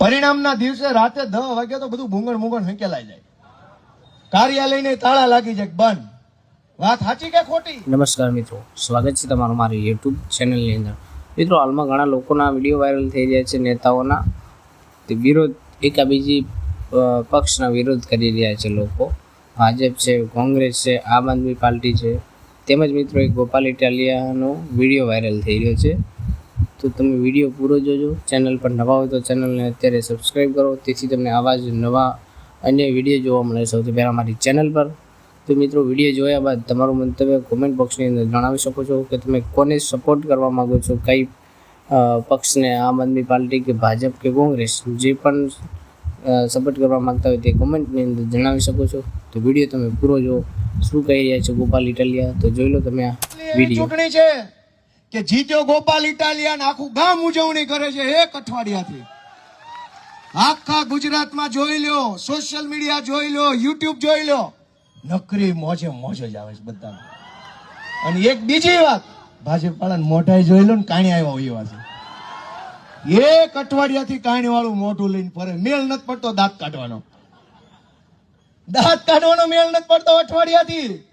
પરિણામના દિવસે રાતે દસ વાગે તો બધું ભૂંગણ મૂંગણ હંકેલાઈ જાય. કાર્યાલયને તાળા લાગી જાય બંધ. વાત સાચી કે ખોટી? નમસ્કાર મિત્રો. સ્વાગત છે તમારું મારી યુટ્યુબ ચેનલની અંદર. મિત્રો, હાલમાં ઘણા લોકોના વીડિયો વાયરલ થઈ રહ્યા છે, નેતાઓના. તે વિરોધ, એકાબીજી પક્ષના વિરોધ કરી રહ્યા છે લોકો. ભાજપ છે, કોંગ્રેસ છે, આમ આદમી પાર્ટી છે. તેમજ મિત્રો, એક ગોપાલ ઇટાલિયાનો વીડિયો વાયરલ થઈ રહ્યો છે. તો તમે વીડિયો પૂરો જોજો. ચેનલ પર નવા હોય તો ચેનલને અત્યારે સબસ્ક્રાઈબ કરો. તેથી તમને આવા જ નવા અન્ય વીડિયો જોવા મળે. સૌથી પહેલાં મારી ચેનલ પર. તો મિત્રો, વીડિયો જોયા બાદ તમારું મંતવ્ય કોમેન્ટ બોક્સની અંદર જણાવી શકો છો કે તમે કોને સપોર્ટ કરવા માગો છો? કઈ પક્ષને, આમ આદમી પાર્ટી કે ભાજપ કે કોંગ્રેસ, જે પણ સપોર્ટ કરવા માંગતા હોય તે કોમેન્ટની અંદર જણાવી શકો છો. તો વીડિયો તમે પૂરો જો શું કહી રહ્યા છે ગોપાલ ઇટાલિયા? તો જોઈ લો તમે આ વીડિયો. ચૂંટણી છે. કે જીત્યો ગોપાલ ઇટાલિયન આખું ગામ ઉજવણી કરે છે એક અઠવાડિયાથી. આખા ગુજરાતમાં જોઈ લ્યો સોશિયલ મીડિયા જોઈ લો યુટ્યુબ જોઈ લો નકરી મોજે મોજ જ આવે છે બધા અને એક બીજી વાત ભાજપ વાળા મોઢાઈ જોઈ લો ને કાણી આવ્યા હોય છે. એક અઠવાડિયાથી કાણી વાળું મોઢું લઈને ફરે. મેલ નથી પડતો દાંત કાઢવાનો. દાંત કાઢવાનો મેળ નથી પડતો અઠવાડિયાથી.